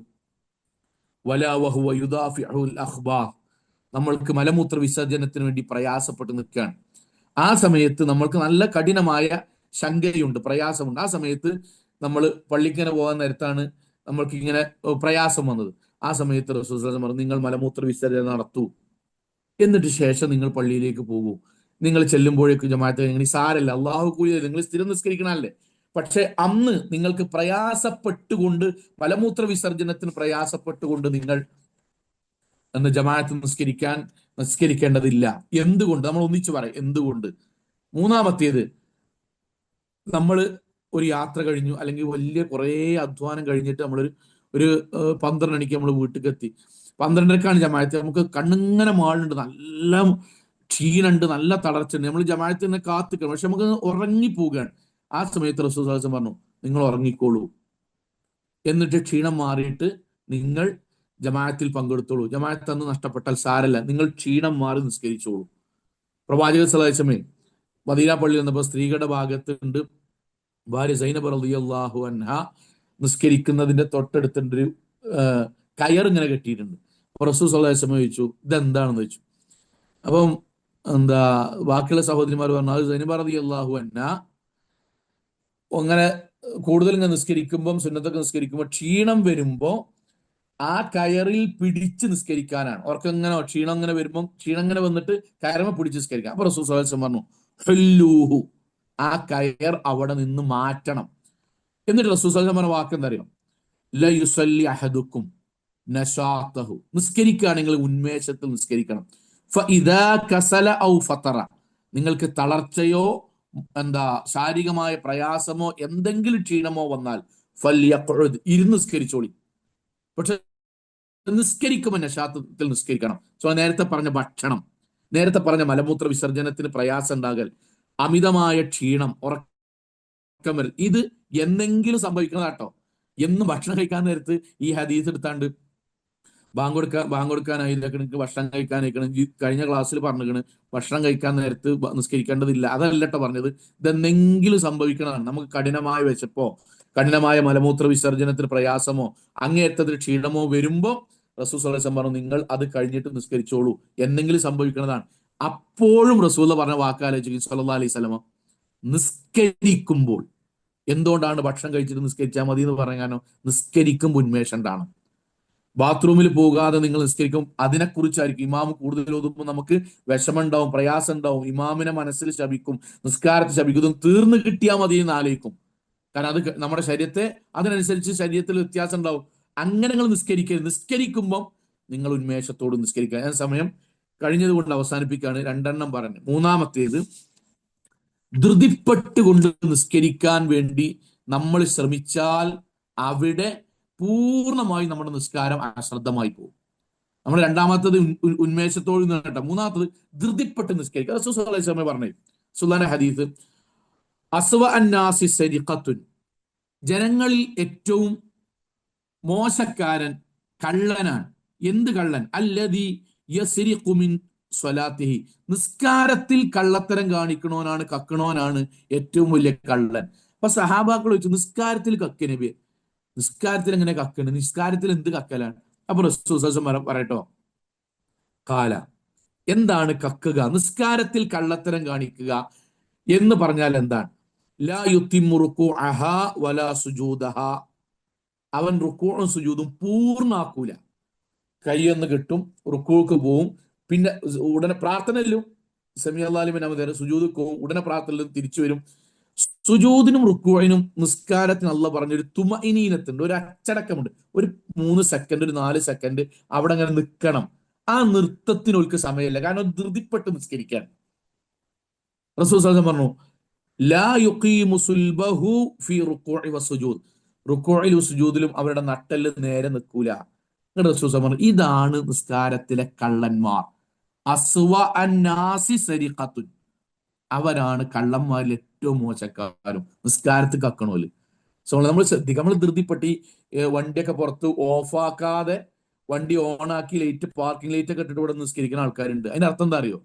വലാ വഹുവ യുദാഫിഅുൽ അഖ്ബാർ. നമ്മൾക്ക് മലമൂത്ര വിസർജനത്തിന് വേണ്ടി പ്രയാസപ്പെട്ട് നിൽക്കുകയാണ്. ആ സമയത്ത് നമ്മൾക്ക് നല്ല കഠിനമായ ശങ്കയുണ്ട് പ്രയാസമുണ്ട്. ആ സമയത്ത് നമ്മൾ പള്ളിക്കനെ പോകാൻ നേരത്താണ് നമ്മൾക്ക് ഇങ്ങനെ പ്രയാസം വന്നത്. ആ സമയത്ത് റസൂസ്ലാം പറഞ്ഞു നിങ്ങൾ മലമൂത്ര വിസർജനം നടത്തൂ. എന്നിട്ട് ശേഷം നിങ്ങൾ പള്ളിയിലേക്ക് പോകൂ. നിങ്ങൾ ചെല്ലുമ്പോഴേക്കും ജമാഅത്ത് കഴിഞ്ഞാൽ സാരല്ല അള്ളാഹു കൂലി നിങ്ങൾ സ്ഥിരം നിസ്കരിക്കണമല്ലേ പക്ഷെ അന്ന് നിങ്ങൾക്ക് പ്രയാസപ്പെട്ടുകൊണ്ട് മലമൂത്ര വിസർജനത്തിന് പ്രയാസപ്പെട്ടുകൊണ്ട് നിങ്ങൾ എന്ന് ജമാഅത്ത് നിസ്കരിക്കാൻ നിസ്കരിക്കേണ്ടതില്ല. എന്തുകൊണ്ട്? നമ്മൾ ഒന്നിച്ചു പറയാം. എന്തുകൊണ്ട്? മൂന്നാമത്തേത് നമ്മൾ ഒരു യാത്ര കഴിഞ്ഞു അല്ലെങ്കിൽ വലിയ കുറേ അധ്വാനം കഴിഞ്ഞിട്ട് നമ്മളൊരു ഒരു പന്ത്രണ്ട് മണിക്ക് നമ്മൾ വീട്ടിലേക്ക് എത്തി പന്ത്രണ്ടരക്കാണ് ജമാഅത്ത്. നമുക്ക് കണ്ണിങ്ങനെ മാളുണ്ട് നല്ല ക്ഷീണുണ്ട് നല്ല തളർച്ചയുണ്ട്. നമ്മൾ ജമാഅത്തിനെ കാത്തിക്കണം. പക്ഷെ നമുക്ക് ഉറങ്ങിപ്പോവുകയാണ്. ആ സമയത്ത് റസൂൽ പറഞ്ഞു നിങ്ങൾ ഉറങ്ങിക്കോളൂ. എന്നിട്ട് ക്ഷീണം മാറിയിട്ട് നിങ്ങൾ ജമാഅത്തിൽ പങ്കെടുത്തോളൂ. ജമാഅത്ത് അന്ന് നഷ്ടപ്പെട്ടാൽ സാരല്ല. നിങ്ങൾ ക്ഷീണം മാറി നിസ്കരിച്ചോളൂ. പ്രവാചക സലാശമേ മദീന പള്ളി വന്നപ്പോൾ സ്ത്രീകളുടെ ഭാഗത്തുണ്ട് ഭാര്യ സൈനബ് റളിയല്ലാഹു അൻഹ. നിസ്കരിക്കുന്നതിന്റെ തൊട്ടടുത്തുണ്ട് ഒരു കയർ ഇങ്ങനെ കെട്ടിയിട്ടുണ്ട്. അപ്പൊ റസൂൽ സല്ലാസ്മ ചോദിച്ചു ഇതെന്താണെന്ന്? ചോദിച്ചു. അപ്പം എന്താ ബാക്കിയുള്ള സഹോദരിമാർ പറഞ്ഞു അത് സൈനബ് റളിയല്ലാഹു അൻഹ. അങ്ങനെ കൂടുതൽ ഇങ്ങനെ നിസ്കരിക്കുമ്പം സുന്നത്തൊക്കെ നിസ്കരിക്കുമ്പോൾ ക്ഷീണം വരുമ്പോ ആ കയറിൽ പിടിച്ച് നിസ്കരിക്കാനാണ്. അവർക്ക് എങ്ങനെ ക്ഷീണം അങ്ങനെ വരുമ്പോൾ ക്ഷീണം അങ്ങനെ വന്നിട്ട് കയറമ പിടിച്ച് നിസ്കരിക്കാം. അപ്പൊ റസൂൽ സല്ലാസ്ലം പറഞ്ഞു ഹെല്ലൂഹു ആ കയർ അവിടെ നിന്ന് മാറ്റണം. എന്നിട്ട് റസൂൽ സല്ലാസ്ലം പറഞ്ഞ വാക്ക് എന്താ അറിയാം ലയുസല്ലി അഹദുക്കും നഷാത്തഹു നിസ്കരിക്കുകയാണെങ്കിൽ ഉന്മേഷത്തിൽ നിസ്കരിക്കണം. കസല ഔ ഫത്തറ നിങ്ങൾക്ക് തളർച്ചയോ എന്താ ശാരീരികമായ പ്രയാസമോ എന്തെങ്കിലും ക്ഷീണമോ വന്നാൽ ഫല്യഖുദ് ഇരുന്ന് നിസ്കരിച്ചോളി. പക്ഷെ നിസ്കരിക്കുമ്പോൾ നശാത്വത്തിൽ നിസ്കരിക്കണം. സോ നേരത്തെ പറഞ്ഞ ഭക്ഷണം നേരത്തെ പറഞ്ഞ മലമൂത്ര വിസർജനത്തിന് പ്രയാസം ഉണ്ടാകൽ അമിതമായ ക്ഷീണം ഉറക്കം വരൽ. ഇത് എന്നെങ്കിലും സംഭവിക്കുന്നതാട്ടോ എന്ന് ഭക്ഷണം കഴിക്കാൻ നേരത്ത് ഈ ഹദീസ് എടുത്താണ്ട് ബാങ്ക് കൊടുക്കാൻ ബാങ്ക് കൊടുക്കാനായിരിക്കണം ഭക്ഷണം കഴിക്കാനായിരിക്കണം ഈ കഴിഞ്ഞ ക്ലാസ്സിൽ പറഞ്ഞിരിക്കണ് ഭക്ഷണം കഴിക്കാൻ നേരത്ത് നിസ്കരിക്കേണ്ടതില്ല. അതല്ലട്ടോ പറഞ്ഞത്. ഇതെന്തെങ്കിലും സംഭവിക്കണതാണ്. നമുക്ക് കഠിനമായ വിശപ്പോ കഠിനമായ മലമൂത്ര വിസർജനത്തിന് പ്രയാസമോ അങ്ങേയറ്റത്തിൽ ക്ഷീണമോ വരുമ്പോ റസൂൽ സ്വലം പറഞ്ഞു നിങ്ങൾ അത് കഴിഞ്ഞിട്ട് നിസ്കരിച്ചോളൂ. എന്തെങ്കിലും സംഭവിക്കുന്നതാണ്. അപ്പോഴും റസൂൽ പറഞ്ഞ വാക്കാലോചിക്കും സല്ലാ അലൈഹി സ്വലമ നിസ്കരിക്കുമ്പോൾ. എന്തുകൊണ്ടാണ് ഭക്ഷണം കഴിച്ചിട്ട് നിസ്കരിച്ചാൽ മതി എന്ന് പറയാനോ നിസ്കരിക്കുമ്പോൾ ഉന്മേഷണ്ടാണ് ബാത്റൂമിൽ പോകാതെ നിങ്ങൾ നിസ്കരിക്കും അതിനെക്കുറിച്ചായിരിക്കും ഇമാം കൂടുതൽ ഓതുമ്പോൾ നമുക്ക് വിഷമുണ്ടാവും പ്രയാസം ഉണ്ടാവും ഇമാമിനെ മനസ്സിൽ ശപിക്കും നിസ്കാരത്തിൽ ശപിക്കും തീർന്നു കിട്ടിയാൽ മതി എന്ന് ആലോചിക്കും. കാരണം അത് നമ്മുടെ ശരീരത്തെ അതിനനുസരിച്ച് ശരീരത്തിൽ വ്യത്യാസം ഉണ്ടാവും. അങ്ങനെ നിങ്ങൾ നിസ്കരിക്കരുത്. നിസ്കരിക്കുമ്പം നിങ്ങൾ ഉന്മേഷത്തോട് നിസ്കരിക്കുക. ഞാൻ സമയം കഴിഞ്ഞതുകൊണ്ട് അവസാനിപ്പിക്കുകയാണ്. രണ്ടെണ്ണം പറഞ്ഞു. മൂന്നാമത്തേത് ധൃതിപ്പെട്ടുകൊണ്ട് നിസ്കരിക്കാൻ വേണ്ടി നമ്മൾ ശ്രമിച്ചാൽ അവിടെ പൂർണമായി നമ്മുടെ നിസ്കാരം അശ്രദ്ധമായി പോകും. നമ്മൾ രണ്ടാമത്തത് ഉന്മേഷത്തോട് കേട്ടോ. മൂന്നാമത്തത് ധൃതിപ്പെട്ട് നിസ്കരിക്കുക. അലൈഹി വസല്ലം പറഞ്ഞു സുലാന ഹദീസ് അസ്വ അന്നാസി സരിഖത്തുൻ. ജനങ്ങളിൽ ഏറ്റവും മോശക്കാരൻ കള്ളനാണ്. എന്ത് കള്ളൻ? അല്ലതി യസ്രിഖു മിൻ സ്വലാത്തിഹി. നിസ്കാരത്തിൽ കള്ളത്തരം കാണിക്കണോനാണ് കക്കണോനാണ് ഏറ്റവും വലിയ കള്ളൻ. അപ്പൊ സഹാബാക്കൾ ചോദിച്ചു നിസ്കാരത്തിൽ കക്ക നബി? നിസ്കാരത്തിൽ എങ്ങനെ കക്കണ്? നിസ്കാരത്തിൽ എന്ത് കക്കലാണ്? അപ്പൊ റസൂസം പറയട്ടോ. കാല എന്താണ് കക്കുക? നിസ്കാരത്തിൽ കള്ളത്തരം കാണിക്കുക എന്ന് പറഞ്ഞാൽ എന്താണ്? ലാ യുത്തിമുറുക്കു അഹ വലാ സുജൂദഹ. അവൻ റുക്കൂറും സുജൂതും പൂർണാക്കൂല. കൈയൊന്ന് കിട്ടും റുക്കൂക്ക് പോവും. പിന്നെ ഉടനെ പ്രാർത്ഥനയിലും സമി അള്ളാലിമിൻ അവതര സുജൂത് പോവും ഉടനെ പ്രാർത്ഥനയിലും തിരിച്ചു വരും. സുജൂദിനും റുക്കൂഴിനും നിസ്കാരത്തിന് അല്ല പറഞ്ഞൊരു തുമഇനീനത്തുണ്ട്. ഒരു അച്ചടക്കമുണ്ട്. ഒരു മൂന്ന് സെക്കൻഡ് ഒരു നാല് സെക്കൻഡ് അവിടെ അങ്ങനെ നിൽക്കണം. ആ നൃത്തത്തിന് ഒരിക്കൽ സമയമില്ല. കാരണം ധൃതിപ്പെട്ട് നിസ്കരിക്കാൻ റസൂൽ പറഞ്ഞു ലാ യുഖീമു സുൽബഹു ഫി റുക്കൂഇ വസുജൂദ് റുക്കൂഇലും സുജൂദിലും അവരുടെ നട്ടെല്ല് നേരെ നിൽക്കൂല. റസൂൽ പറഞ്ഞു ഇതാണ് നിസ്കാരത്തിലെ കള്ളന്മാർ. അസ്വ അന്നാസി സരിഖത്തുൻ. അവരാണ് കള്ളന്മാരിൽ ഏറ്റവും മോശക്കാരും. നിസ്കാരത്തിൽ കക്കണോൽ. സോ നമ്മൾ ശ്രദ്ധിക്കുക നമ്മൾ ധൃതിപ്പെട്ടി വണ്ടിയൊക്കെ പുറത്ത് ഓഫാക്കാതെ വണ്ടി ആക്കി ലൈറ്റ് പാർക്കിംഗ് ലൈറ്റ് ഒക്കെ ഇട്ടിട്ട് ഇവിടെ നിസ്കരിക്കുന്ന ആൾക്കാരുണ്ട്. അതിന്റെ അർത്ഥം എന്താ അറിയോ?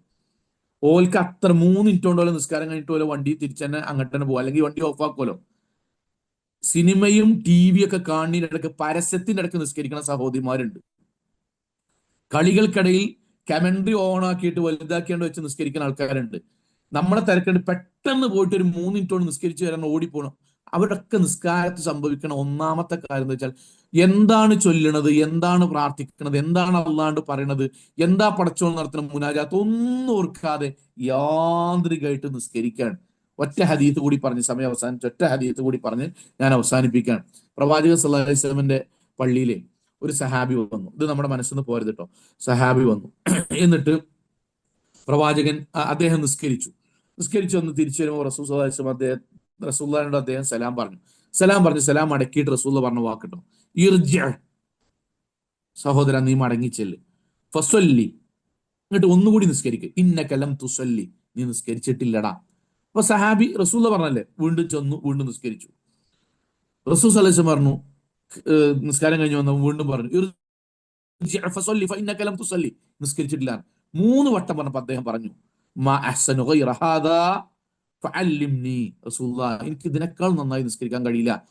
ഓൽക്ക് അത്ര മൂന്ന് മിനിറ്റ് കൊണ്ട് നിസ്കാരം കഴിഞ്ഞിട്ട് പോലെ വണ്ടി തിരിച്ചു തന്നെ അങ്ങോട്ട് തന്നെ പോകും അല്ലെങ്കിൽ വണ്ടി ഓഫാക്കുമല്ലോ സിനിമയും ടി വി ഒക്കെ കാണുന്നതിന്റെ ഇടയ്ക്ക് പരസ്യത്തിന്റെ ഇടയ്ക്ക് നിസ്കരിക്കുന്ന സഹോദരിമാരുണ്ട്. കളികൾക്കിടയിൽ കമന്ററി ഓൺ ആക്കിയിട്ട് വലുതാക്കിയാണ്ട് വെച്ച് നിസ്കരിക്കുന്ന ആൾക്കാരുണ്ട്. നമ്മളെ തിരക്കേണ്ട പെട്ടെന്ന് പോയിട്ട് ഒരു മൂന്ന് കൊണ്ട് നിസ്കരിച്ച് വരാൻ ഓടിപ്പോണം അവരൊക്കെ നിസ്കാരത്ത് സംഭവിക്കണ ഒന്നാമത്തെ കാര്യം എന്ന് വെച്ചാൽ എന്താണ് ചൊല്ലണത് എന്താണ് പ്രാർത്ഥിക്കണത് എന്താണ് അല്ലാണ്ട് പറയണത് എന്താ പടച്ചോൾ നടത്തുന്ന മുനാജാത്ത് ഒന്നും ഓർക്കാതെ യാന്ത്രികമായിട്ട് നിസ്കരിക്കാൻ ഒറ്റ ഹദീത്ത് കൂടി പറഞ്ഞ് സമയം അവസാനിച്ച്. ഒറ്റ ഹദീത്ത് കൂടി പറഞ്ഞ് ഞാൻ അവസാനിപ്പിക്കാൻ പ്രവാചക സല്ലാഹി അലൈഹി വസല്ലമന്റെ പള്ളിയിലെ ഒരു സഹാബി വന്നു. ഇത് നമ്മുടെ മനസ്സിൽ നിന്ന് പോരുത് കേട്ടോ. സഹാബി വന്നു. എന്നിട്ട് പ്രവാചകൻ അദ്ദേഹം നിസ്കരിച്ചു. നിസ്കരിച്ചു വന്ന് തിരിച്ചു വരുമ്പോൾ റസൂൽ വസല്ലം അദ്ദേഹം റസൂല്ലാനോട് അദ്ദേഹം സലാം പറഞ്ഞു. സലാം പറഞ്ഞു സലാം അടക്കിയിട്ട് റസൂല്ല പറഞ്ഞ വാക്കിട്ടോ ഇർജ. സഹോദര നീ മടങ്ങിച്ചെല്ല് ഫസ്വല്ലി എന്നിട്ട് ഒന്നുകൂടി നിസ്കരിക്കുക ഇന്ന കലം തുസല്ലി. നീ നിസ്കരിച്ചിട്ടില്ലടാ. അപ്പൊ സഹാബി റസൂല്ല പറഞ്ഞല്ലേ? വീണ്ടും ചെന്നു വീണ്ടും നിസ്കരിച്ചു. റസൂൽ സലഹം പറഞ്ഞു നിസ്കാരം കഴിഞ്ഞു വന്ന വീണ്ടും പറഞ്ഞു നിസ്കരിച്ചിട്ടില്ല. മൂന്ന് വട്ടം പറഞ്ഞപ്പോ അദ്ദേഹം പറഞ്ഞു എനിക്ക് ഇതിനേക്കാൾ നന്നായി നിസ്കരിക്കാൻ കഴിയില്ല.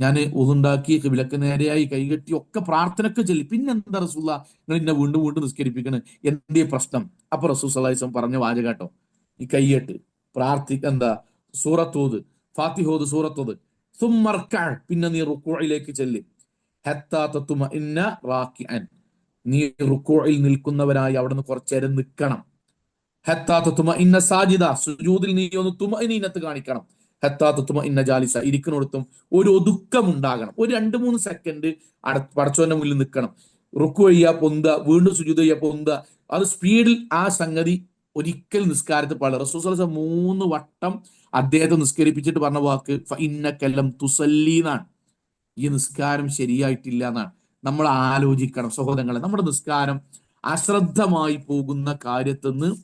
ഞാൻ ഉതുണ്ടാക്കി വിലക്ക് നേരെയായി കൈകെട്ടി ഒക്കെ പ്രാർത്ഥനക്ക് ചൊല്ലി. പിന്നെന്താ റസൂല്ല നിങ്ങൾ എന്നെ വീണ്ടും വീണ്ടും നിസ്കരിപ്പിക്കണ്. എന്തേ പ്രശ്നം? അപ്പൊ റസൂൽ സല്ലാസ്ലം പറഞ്ഞ വാചകാട്ടോ ഈ കൈകെട്ട് പ്രാർത്ഥിക്ക എന്താ സൂറത്തോത് ഫാത്തിഹോത് സൂറത്തോത് പിന്നെ നീ റുക്കോയിലേക്ക് ചെല്ലി. ഇന്ന നീ റുക്കോയിൽ നിൽക്കുന്നവരായി അവിടെ നിന്ന് കുറച്ചേരം നിൽക്കണം. ഹെത്താത്തുമ ഇന്ന സാജിദ സുജൂതിൽ നീ ഒന്ന് തുമ ഇനത്ത് കാണിക്കണം. ഹെത്താത്തുമ ഇന്ന ജാലിസ ഇരിക്കുന്നിടത്തും ഒരു ഒതുക്കം ഉണ്ടാകണം ഒരു രണ്ട് മൂന്ന് സെക്കൻഡ് പടച്ചോന്റെ മുന്നിൽ നിൽക്കണം. റുക്കു ചെയ്യാ പൊന്ത വീണ്ടും സുജൂത് ചെയ്യാ പൊന്ത അത് സ്പീഡിൽ ആ സംഗതി ഒരിക്കൽ നിസ്കാരത്തിൽ പാടില്ല. റസൂസ് മൂന്ന് വട്ടം അദ്ദേഹത്തെ നിസ്കരിപ്പിച്ചിട്ട് പറഞ്ഞ വാക്ക് ഇന്നക്കെല്ലാം തുസല്ലി എന്നാണ് ഈ നിസ്കാരം ശരിയായിട്ടില്ല എന്നാണ്. നമ്മൾ ആലോചിക്കണം സഹോദരങ്ങളെ നമ്മുടെ നിസ്കാരം അശ്രദ്ധമായി പോകുന്ന കാര്യത്തിന്ന്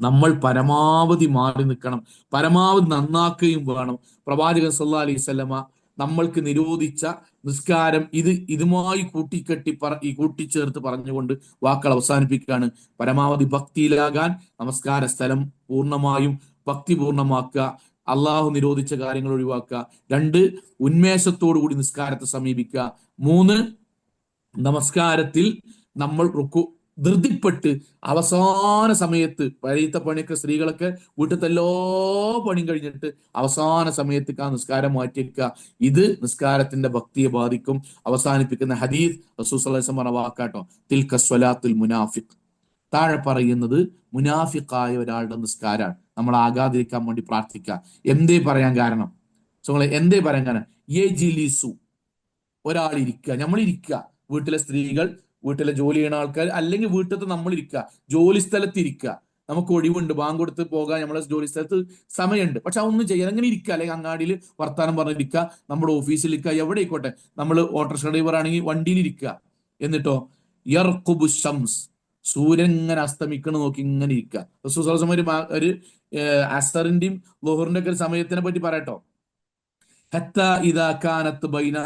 നമ്മൾ പരമാവധി മാറി നിൽക്കണം. പരമാവധി നന്നാക്കുകയും വേണം. പ്രവാചകൻ സല്ലാ അലൈഹി സ്വലമ നമ്മൾക്ക് നിരോധിച്ച നിസ്കാരം ഇത് ഇതുമായി കൂട്ടിക്കെട്ടി പറ ഈ കൂട്ടിച്ചേർത്ത് പറഞ്ഞുകൊണ്ട് വാക്കുകൾ അവസാനിപ്പിക്കുകയാണ്. പരമാവധി ഭക്തിയിലാകാൻ നമസ്കാര സ്ഥലം പൂർണമായും ഭക്തി പൂർണമാക്കുക അള്ളാഹു നിരോധിച്ച കാര്യങ്ങൾ ഒഴിവാക്കുക. രണ്ട് ഉന്മേഷത്തോടു കൂടി നിസ്കാരത്തെ സമീപിക്കുക. മൂന്ന് നമസ്കാരത്തിൽ നമ്മൾ റുക്കു ധൃതിപ്പെട്ട് അവസാന സമയത്ത് പരീത്ത പണിയൊക്കെ സ്ത്രീകളൊക്കെ വീട്ടിലത്തെ എല്ലാ പണിയും കഴിഞ്ഞിട്ട് അവസാന സമയത്തേക്ക് ആ നിസ്കാരം മാറ്റിവെക്കുക. ഇത് നിസ്കാരത്തിന്റെ ഭക്തിയെ ബാധിക്കും. അവസാനിപ്പിക്കുന്ന ഹദീദ് റസൂസ് പറഞ്ഞ വാക്കാട്ടോ. തിൽക്ക സ്വലാത്തുൽ മുനാഫിഖ്. താഴെ പറയുന്നത് മുനാഫിക്കായ ഒരാളുടെ നിസ്കാരമാണ്. നമ്മൾ ആകാതിരിക്കാൻ വേണ്ടി പ്രാർത്ഥിക്കുക. എന്തേ പറയാൻ കാരണം? സുഹൃത്തുക്കളെ എന്തേ പറയാൻ കാരണം? യേ ഒരാൾ ഇരിക്കുക. നമ്മൾ ഇരിക്കുക. വീട്ടിലെ സ്ത്രീകൾ വീട്ടിലെ ജോലി ചെയ്യുന്ന ആൾക്കാർ അല്ലെങ്കിൽ വീട്ടിലത്തെ നമ്മൾ ഇരിക്കുക ജോലി സ്ഥലത്ത് ഇരിക്കുക നമുക്ക് ഒഴിവുണ്ട് ബാങ്ക് കൊടുത്ത് പോകാൻ നമ്മളെ ജോലി സ്ഥലത്ത് സമയമുണ്ട്. പക്ഷെ അതൊന്നും ചെയ്യാൻ അങ്ങനെ ഇരിക്കുക. അല്ലെങ്കിൽ അങ്ങാടിയിൽ വർത്താനം പറഞ്ഞിരിക്കുക നമ്മുടെ ഓഫീസിൽ ഇരിക്കുക എവിടെ ആയിക്കോട്ടെ നമ്മൾ ഓട്ടോറിക്ഷ ഡ്രൈവർ ആണെങ്കിൽ വണ്ടിയിൽ ഇരിക്കുക എന്നിട്ടോ യർക്കുബു ശംസ്. സൂര്യൻ ഇങ്ങനെ അസ്തമിക്കണ നോക്കി ഇങ്ങനെ ഇരിക്കുക. ഒരു ഒരു അസറിന്റെയും ലോഹറിന്റെ ഒക്കെ ഒരു സമയത്തിനെ പറ്റി പറയട്ടോ. ഹത്ത ഇതാ കാനത്ത് ബൈന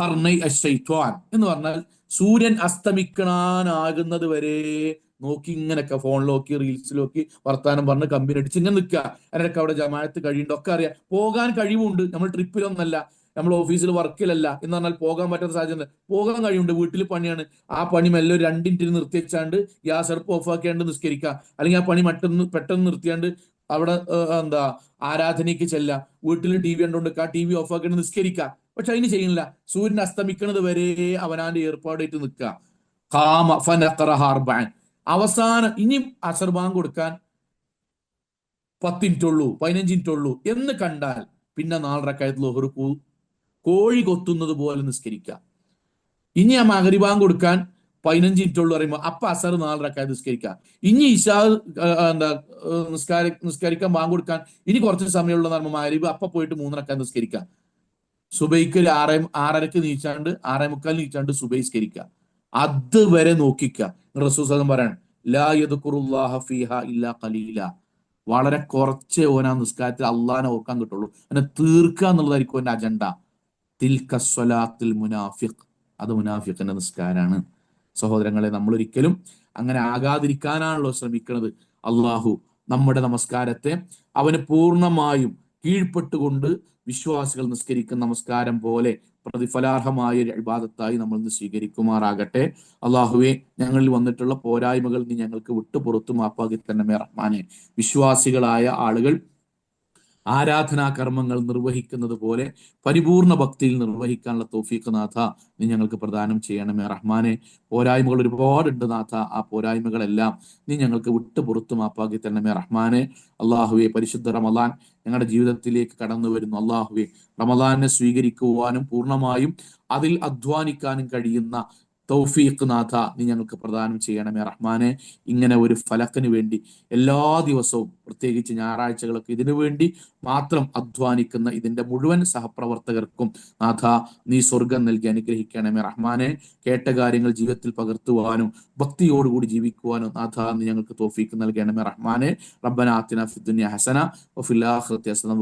കർണൈ അഷൈത്വാൻ എന്ന് പറഞ്ഞാൽ സൂര്യൻ അസ്തമിക്കണാനാകുന്നത് വരെ നോക്കി ഇങ്ങനെയൊക്കെ ഫോണിലോക്കി റീൽസിലോക്കി വർത്താനം പറഞ്ഞ് കമ്പനി അടിച്ച് ഇങ്ങനെ നിൽക്കുക. അതിനൊക്കെ അവിടെ ജമാഅത്ത് കഴിയുണ്ടൊക്കെ അറിയാം. പോകാൻ കഴിവുണ്ട്. നമ്മൾ ട്രിപ്പിലൊന്നല്ല നമ്മൾ ഓഫീസിൽ വർക്കിലല്ല എന്ന് പറഞ്ഞാൽ പോകാൻ പറ്റാത്ത സാഹചര്യം പോകാൻ കഴിയുണ്ട് വീട്ടിൽ പണിയാണ്. ആ പണി മെല്ലെ രണ്ടിന്റെ നിർത്തി വെച്ചാണ്ട് ഗ്യാസ് അടുപ്പ് ഓഫാക്കിയാണ്ട് നിസ്കരിക്കുക. അല്ലെങ്കിൽ ആ പണി മറ്റൊന്ന് പെട്ടെന്ന് നിർത്തിയാണ്ട് അവിടെ എന്താ ആരാധനയ്ക്ക് ചെല്ലുക. വീട്ടിൽ ടി വി കണ്ടുകൊണ്ട് ആ ടി വി ഓഫാക്കിയാണ്ട് നിസ്കരിക്കുക. പക്ഷെ അതിന് ചെയ്യുന്നില്ല. സൂര്യൻ അസ്തമിക്കുന്നത് വരെ അവനാന്റെ ഏർപ്പാടായിട്ട് നിൽക്കുക. കാമ ഫനഖറഹാർബാൻ അവസാനം ഇനി അസർബാൻ കൊടുക്കാൻ പത്തിനിറ്റുള്ളൂ പതിനഞ്ചിനിറ്റുള്ളൂ എന്ന് കണ്ടാൽ പിന്നെ നാലരക്കായത്തിൽ ഒരു കോഴി കൊത്തുന്നത് പോലെ നിസ്കരിക്കുക. ഇനി ആ മകരിബാൻ കൊടുക്കാൻ പതിനഞ്ച് മിനിറ്റുള്ളൂ പറയുമ്പോൾ അപ്പൊ അസർ നാലരക്കായ നിസ്കരിക്കുക. ഇനി ഇഷാ എന്താ നിസ്കാര നിസ്കരിക്കാൻ ബാങ്ക് കൊടുക്കാൻ ഇനി കുറച്ച് സമയമുള്ള പറയുമ്പോൾ മകരിബ് അപ്പൊ പോയിട്ട് മൂന്നരക്കായ നിസ്കരിക്കുക. സുബൈക്ക് ആറേ ആറരക്ക് നീച്ചാണ്ട് ആറേ മുക്കാൽ നീച്ചാണ്ട് സുബൈസ്കരിക്കുക അതുവരെ നോക്കിക്കുക റസൂസം പറയാണ് ലാ ഇല്ലാ വളരെ കുറച്ച് ഓനാ നിസ്കാരത്തിൽ അള്ളഹാനെ ഓർക്കാൻ കിട്ടുള്ളൂ. അങ്ങനെ തീർക്കുക എന്നുള്ളതായിരിക്കും എന്റെ അജണ്ട തിൽക്കസ്വലാത്തിൽ മുനാഫിഖ്. അത് മുനാഫിഖിന്റെ നിസ്കാരാണ്. സഹോദരങ്ങളെ നമ്മൾ ഒരിക്കലും അങ്ങനെ ആകാതിരിക്കാനാണല്ലോ ശ്രമിക്കുന്നത് അള്ളാഹു നമ്മുടെ നമസ്കാരത്തെ അവന് പൂർണമായും കീഴ്പ്പെട്ടുകൊണ്ട് വിശ്വാസികൾ നിസ്കരിക്കുന്ന നമസ്കാരം പോലെ പ്രതിഫലാർഹമായ ഒരു ഇബാദത്തായി നമ്മൾ ഇന്ന് സ്വീകരിക്കുമാറാകട്ടെ. അള്ളാഹുവെ ഞങ്ങളിൽ വന്നിട്ടുള്ള പോരായ്മകൾ നീ ഞങ്ങൾക്ക് വിട്ടുപുറത്തു മാപ്പാക്കി തന്നെ റഹ്മാനെ. വിശ്വാസികളായ ആളുകൾ ആരാധനാ കർമ്മങ്ങൾ നിർവഹിക്കുന്നത് പോലെ പരിപൂർണ ഭക്തിയിൽ നിർവഹിക്കാനുള്ള തോഫീഖ് നാഥ നീ ഞങ്ങൾക്ക് പ്രദാനം ചെയ്യണമേ. റഹ്മാനെ പോരായ്മകൾ ഒരുപാടുണ്ട് നാഥ. ആ പോരായ്മകളെല്ലാം നീ ഞങ്ങൾക്ക് വിട്ടു പുറത്തു മാപ്പാക്കി തരണമേ. റഹ്മാനെ അള്ളാഹുവെ പരിശുദ്ധ റമദാൻ ഞങ്ങളുടെ ജീവിതത്തിലേക്ക് കടന്നു വരുന്നു. അള്ളാഹുവെ റമദാനെ സ്വീകരിക്കുവാനും പൂർണമായും അതിൽ അധ്വാനിക്കാനും കഴിയുന്ന തൗഫീഖ് നാഥ നീ ഞങ്ങൾക്ക് പ്രദാനം ചെയ്യണമേ. റഹ്മാനെ ഇങ്ങനെ ഒരു ഫലക്കിന് വേണ്ടി എല്ലാ ദിവസവും പ്രത്യേകിച്ച് ഞായറാഴ്ചകളൊക്കെ ഇതിനു വേണ്ടി മാത്രം അധ്വാനിക്കുന്ന ഇതിന്റെ മുഴുവൻ സഹപ്രവർത്തകർക്കും നാഥ നീ സ്വർഗം നൽകി അനുഗ്രഹിക്കണമേ റഹ്മാനെ. കേട്ട കാര്യങ്ങൾ ജീവിതത്തിൽ പകർത്തുവാനും ഭക്തിയോടുകൂടി ജീവിക്കുവാനും നാഥ നീ ഞങ്ങൾക്ക് തോഫീക്ക് നൽകണമേ റഹ്മാനെ. റബ്ബന ആത്തിന ഹസന വഫിൽ ആഖിറതി ഹസന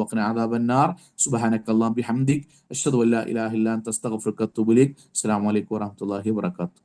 സുബ്ഹാനക ബിഹംദിക്. അഷ്ഹദു അല്ലാ ഇലാഹ ഇല്ല അസ്സലാമു അലൈക്കും വറഹ്മത്തുള്ളാഹി വബറകാതുഹു